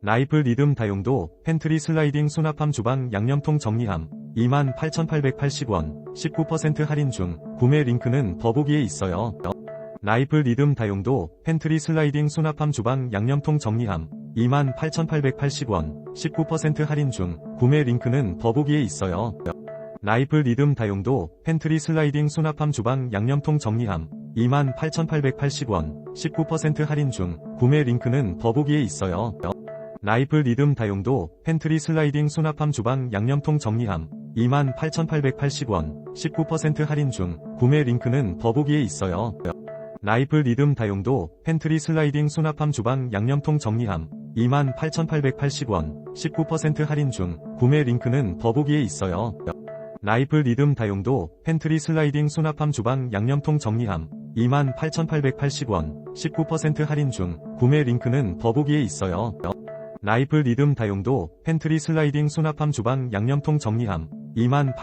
라이프 리듬 다용도 팬트리 슬라이딩 수납함 주방 양념통 정리함 28,880원 19% 할인 중 구매 링크는 더보기에 있어요. 라이프 리듬 다용도 팬트리 슬라이딩 수납함 주방 양념통 정리함 28,880원 19% 할인 중 구매 링크는 더보기에 있어요. 라이프 리듬 다용도 팬트리 슬라이딩 수납함 주방 양념통 정리함 28,880원 19% 할인 중 구매 링크는 더보기에 있어요. 라이프 리듬 다용도 팬트리 슬라이딩 수납함 주방 양념통 정리함 28,880원 19% 할인 중 구매 링크는 더보기에 있어요. 라이프 리듬 다용도 팬트리 슬라이딩 수납함 주방 양념통 정리함 28,880원 19% 할인 중 구매 링크는 더보기에 있어요. 라이프 리듬 다용도 팬트리 슬라이딩 수납함 주방 양념통 정리함 28,880원 19% 할인 중 구매 링크는 더보기에 있어요. 라이프 리듬 다용도 팬트리 슬라이딩 수납함 주방 양념통 정리함 28,000